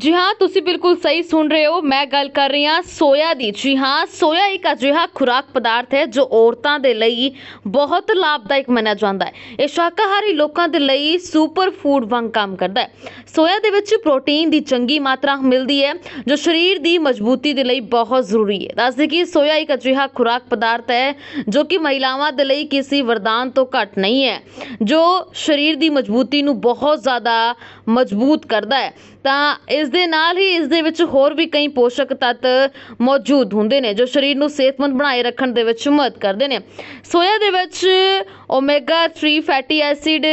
ਜੀ ਹਾਂ, ਤੁਸੀਂ ਬਿਲਕੁਲ ਸਹੀ ਸੁਣ ਰਹੇ ਹੋ, ਮੈਂ ਗੱਲ ਕਰ ਰਹੀ ਹਾਂ ਸੋਇਆ ਦੀ। ਜੀ ਹਾਂ, ਸੋਇਆ ਇੱਕ ਅਜਿਹਾ ਖੁਰਾਕ ਪਦਾਰਥ ਹੈ ਜੋ ਔਰਤਾਂ ਦੇ ਲਈ ਬਹੁਤ ਲਾਭਦਾਇਕ ਮੰਨਿਆ ਜਾਂਦਾ ਹੈ। ਇਹ ਸ਼ਾਕਾਹਾਰੀ ਲੋਕਾਂ ਦੇ ਲਈ ਸੁਪਰ ਫੂਡ ਵਾਂਗ ਕੰਮ ਕਰਦਾ ਹੈ। ਸੋਇਆ ਦੇ ਵਿੱਚ ਪ੍ਰੋਟੀਨ ਦੀ ਚੰਗੀ ਮਾਤਰਾ ਮਿਲਦੀ ਹੈ, ਜੋ ਸਰੀਰ ਦੀ ਮਜ਼ਬੂਤੀ ਦੇ ਲਈ ਬਹੁਤ ਜ਼ਰੂਰੀ ਹੈ। ਦੱਸਦੇ ਕਿ ਸੋਇਆ ਇੱਕ ਅਜਿਹਾ ਖੁਰਾਕ ਪਦਾਰਥ ਹੈ, ਜੋ ਕਿ ਮਹਿਲਾਵਾਂ ਦੇ ਲਈ ਕਿਸੇ ਵਰਦਾਨ ਤੋਂ ਘੱਟ ਨਹੀਂ ਹੈ, ਜੋ ਸਰੀਰ ਦੀ ਮਜ਼ਬੂਤੀ ਨੂੰ ਬਹੁਤ ਜ਼ਿਆਦਾ ਮਜ਼ਬੂਤ ਕਰਦਾ ਹੈ। ਤਾਂ ਇਸ ਦੇ ਨਾਲ ਹੀ ਇਸ ਦੇ ਵਿੱਚ ਹੋਰ ਵੀ ਕਈ ਪੋਸ਼ਕ ਤੱਤ ਮੌਜੂਦ ਹੁੰਦੇ ਨੇ ਜੋ ਸਰੀਰ ਨੂੰ ਸਿਹਤਮੰਦ ਬਣਾਏ ਰੱਖਣ ਦੇ ਵਿੱਚ ਮਦਦ ਕਰਦੇ ਨੇ। ਸੋਇਆ ਦੇ ਵਿੱਚ ਓਮੇਗਾ 3 ਫੈਟੀ ਐਸਿਡ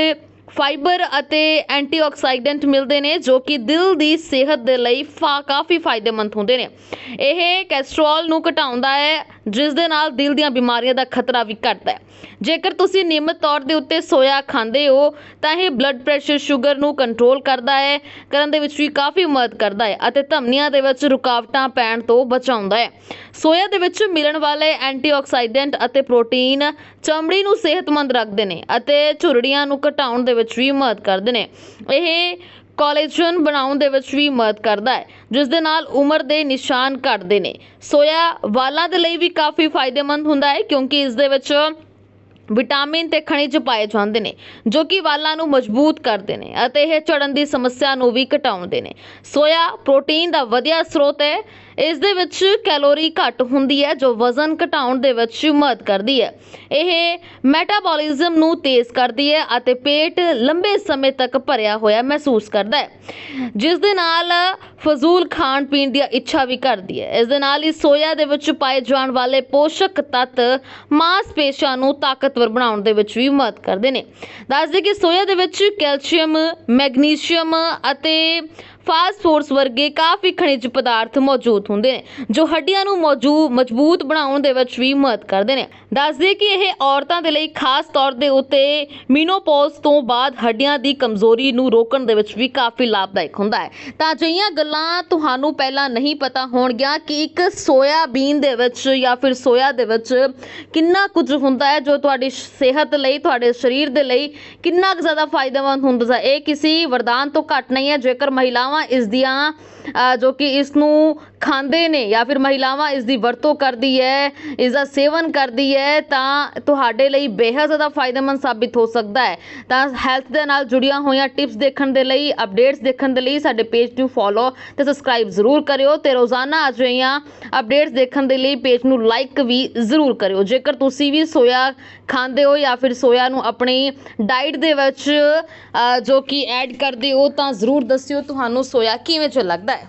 ਫਾਈਬਰ ਅਤੇ ਐਂਟੀਆਕਸਾਈਡੈਂਟ ਮਿਲਦੇ ਨੇ ਜੋ ਕਿ ਦਿਲ ਦੀ ਸਿਹਤ ਦੇ ਲਈ ਫਾ, ਕਾਫੀ ਫਾਇਦੇਮੰਦ ਹੁੰਦੇ ਨੇ। ਇਹ ਕੋਲੇਸਟ੍ਰੋਲ ਨੂੰ ਘਟਾਉਂਦਾ ਹੈ ਜਿਸ ਦੇ ਨਾਲ ਦਿਲ ਦੀਆਂ ਬਿਮਾਰੀਆਂ ਦਾ ਖਤਰਾ ਵੀ ਘਟਦਾ ਹੈ। ਜੇਕਰ ਤੁਸੀਂ ਨਿਯਮਿਤ ਤੌਰ ਦੇ ਉੱਤੇ ਸੋਇਆ ਖਾਂਦੇ ਹੋ, ਤਾਂ ਇਹ ਬਲੱਡ ਪ੍ਰੈਸ਼ਰ ਸ਼ੂਗਰ ਨੂੰ ਕੰਟਰੋਲ ਕਰਦਾ ਹੈ, ਕਰਨ ਦੇ ਵਿੱਚ ਵੀ ਕਾਫੀ ਮਦਦ ਕਰਦਾ ਹੈ ਅਤੇ ਧਮਨੀਆਂ ਦੇ ਵਿੱਚ ਰੁਕਾਵਟਾਂ ਪੈਣ ਤੋਂ ਬਚਾਉਂਦਾ ਹੈ। ਸੋਇਆ ਦੇ ਵਿੱਚ ਮਿਲਣ ਵਾਲੇ ਐਂਟੀਆਕਸੀਡੈਂਟ ਅਤੇ ਪ੍ਰੋਟੀਨ ਚਮੜੀ ਨੂੰ ਸਿਹਤਮੰਦ ਰੱਖਦੇ ਨੇ ਅਤੇ ਝੁਰੜੀਆਂ ਨੂੰ ਘਟਾਉਣ ਦੇ ਵਿੱਚ ਵੀ ਮਦਦ ਕਰਦੇ ਨੇ। ਇਹ ਕੋਲੇਜਨ ਬਣਾਉਣ ਦੇ ਵਿੱਚ ਵੀ ਮਦਦ ਕਰਦਾ ਹੈ, ਜਿਸ ਦੇ ਨਾਲ ਉਮਰ ਦੇ ਨਿਸ਼ਾਨ ਘਟਦੇ ਨੇ। ਸੋਇਆ ਵਾਲਾਂ ਦੇ ਲਈ ਵੀ ਕਾਫੀ ਫਾਇਦੇਮੰਦ ਹੁੰਦਾ ਹੈ, ਕਿਉਂਕਿ ਇਸ ਦੇ ਵਿੱਚ ਵਿਟਾਮਿਨ ਤੇ ਖਣਿਜ ਪਾਏ ਜਾਂਦੇ ਨੇ, ਜੋ ਕਿ ਵਾਲਾਂ ਨੂੰ ਮਜ਼ਬੂਤ ਕਰਦੇ ਨੇ ਅਤੇ ਇਹ ਝੜਨ ਦੀ ਸਮੱਸਿਆ ਨੂੰ ਵੀ ਘਟਾਉਂਦੇ ਨੇ। ਸੋਇਆ ਪ੍ਰੋਟੀਨ ਦਾ ਵਧੀਆ ਸਰੋਤ ਹੈ ਇਸ ਦੇ ਵਿੱਚ ਕੈਲੋਰੀ ਘੱਟ ਹੁੰਦੀ ਹੈ, ਜੋ ਵਜ਼ਨ ਘਟਾਉਣ ਦੇ ਵਿੱਚ ਮਦਦ ਕਰਦੀ ਹੈ। ਇਹ ਮੈਟਾਬੋਲਿਜ਼ਮ ਨੂੰ ਤੇਜ਼ ਕਰਦੀ ਹੈ ਅਤੇ ਪੇਟ ਲੰਬੇ ਸਮੇਂ ਤੱਕ ਭਰਿਆ ਹੋਇਆ ਮਹਿਸੂਸ ਕਰਦਾ ਹੈ। ਜਿਸ ਦੇ ਨਾਲ ਫਜ਼ੂਲ ਖਾਣ ਪੀਣ ਦੀ ਇੱਛਾ ਵੀ ਕਰਦੀ ਹੈ। ਇਸ ਦੇ ਨਾਲ ਹੀ ਸੋਇਆ ਦੇ ਵਿੱਚ ਪਾਏ ਜਾਣ ਵਾਲੇ ਪੋਸ਼ਕ ਤੱਤ ਮਾਸਪੇਸ਼ੀਆਂ ਨੂੰ ਤਾਕਤਵਰ ਬਣਾਉਣ ਦੇ ਵਿੱਚ ਵੀ ਮਦਦ ਕਰਦੇ ਨੇ। ਦੱਸਦੇ ਕਿ ਸੋਇਆ ਦੇ ਵਿੱਚ ਕੈਲਸ਼ੀਅਮ, ਮੈਗਨੀਸ਼ੀਅਮ ਅਤੇ ਫਾਸਫੋਰਸ ਵਰਗੇ ਕਾਫੀ ਖਣਿਜ ਪਦਾਰਥ ਮੌਜੂਦ ਹੁੰਦੇ ਨੇ, ਜੋ ਹੱਡੀਆਂ ਨੂੰ ਮੌਜੂ, ਮਜ਼ਬੂਤ ਬਣਾਉਣ ਦੇ ਵਿੱਚ ਵੀ ਮਦਦ ਕਰਦੇ ਨੇ। ਦੱਸਦੇ ਕਿ ਇਹ ਔਰਤਾਂ ਦੇ ਲਈ ਖਾਸ ਤੌਰ ਦੇ ਉੱਤੇ ਮੀਨੋਪੌਜ਼ ਤੋਂ ਬਾਅਦ ਹੱਡੀਆਂ ਦੀ ਕਮਜ਼ੋਰੀ ਨੂੰ ਰੋਕਣ ਦੇ ਵਿੱਚ ਵੀ ਕਾਫੀ ਲਾਭਦਾਇਕ ਹੁੰਦਾ ਹੈ। ਤਾਂ ਅਜਿਹੀਆਂ ਗੱਲਾਂ ਤੁਹਾਨੂੰ ਪਹਿਲਾਂ ਨਹੀਂ ਪਤਾ ਹੋਣਗੀਆਂ ਕਿ ਇੱਕ ਸੋਇਆਬੀਨ ਦੇ ਵਿੱਚ ਜਾਂ ਫਿਰ ਸੋਇਆ ਦੇ ਵਿੱਚ ਕਿੰਨਾ ਕੁਝ ਹੁੰਦਾ ਹੈ, ਜੋ ਤੁਹਾਡੀ ਸਿਹਤ ਲਈ, ਤੁਹਾਡੇ ਸਰੀਰ ਦੇ ਲਈ ਕਿੰਨਾ ਕੁ ਜ਼ਿਆਦਾ ਫਾਇਦੇਮੰਦ ਹੁੰਦਾ ਹੈ। ਇਹ ਕਿਸੇ ਵਰਦਾਨ ਤੋਂ ਘੱਟ ਨਹੀਂ ਹੈ। ਜੇਕਰ ਮਹਿਲਾਵਾਂ ਇਸ ਦੀਆਂ ਜੋ ਕਿ ਇਸ ਨੂੰ ਖਾਂਦੇ ਨੇ ਜਾਂ ਫਿਰ ਮਹਿਲਾਵਾਂ ਇਸ ਦੀ ਵਰਤੋਂ ਕਰਦੀ ਹੈ ਇਸ ਦਾ ਸੇਵਨ ਕਰਦੀ ਹੈ, ਤਾਂ ਤੁਹਾਡੇ ਲਈ ਬੇਹੱਦ ਜ਼ਿਆਦਾ ਫਾਇਦੇਮੰਦ ਸਾਬਿਤ ਹੋ ਸਕਦਾ ਹੈ। ਤਾਂ ਹੈਲਥ ਦੇ ਨਾਲ ਜੁੜੀਆਂ ਹੋਈਆਂ ਟਿਪਸ ਦੇਖਣ ਦੇ ਲਈ ਅਪਡੇਟਸ ਦੇਖਣ ਦੇ ਲਈ ਸਾਡੇ ਪੇਜ ਨੂੰ ਫੋਲੋ ਤੇ ਸਬਸਕ੍ਰਾਈਬ ਜ਼ਰੂਰ ਕਰਿਓ ਤੇ ਰੋਜ਼ਾਨਾ ਅਜਿਹੀਆਂ ਅਪਡੇਟਸ ਦੇਖਣ ਦੇ ਲਈ ਪੇਜ ਨੂੰ ਲਾਈਕ ਵੀ ਜ਼ਰੂਰ ਕਰਿਓ। ਜੇਕਰ ਤੁਸੀਂ ਵੀ ਸੋਇਆ ਖਾਂਦੇ ਹੋ ਜਾਂ ਫਿਰ ਸੋਇਆ ਨੂੰ ਆਪਣੀ ਡਾਈਟ ਦੇ ਵਿੱਚ ਜੋ ਕਿ ਐਡ ਕਰਦੇ ਹੋ, ਤਾਂ ਜ਼ਰੂਰ ਦੱਸਿਓ ਤੁਹਾਨੂੰ ਸੋਇਆ ਕਿਵੇਂ ਚ ਲੱਗਦਾ ਹੈ।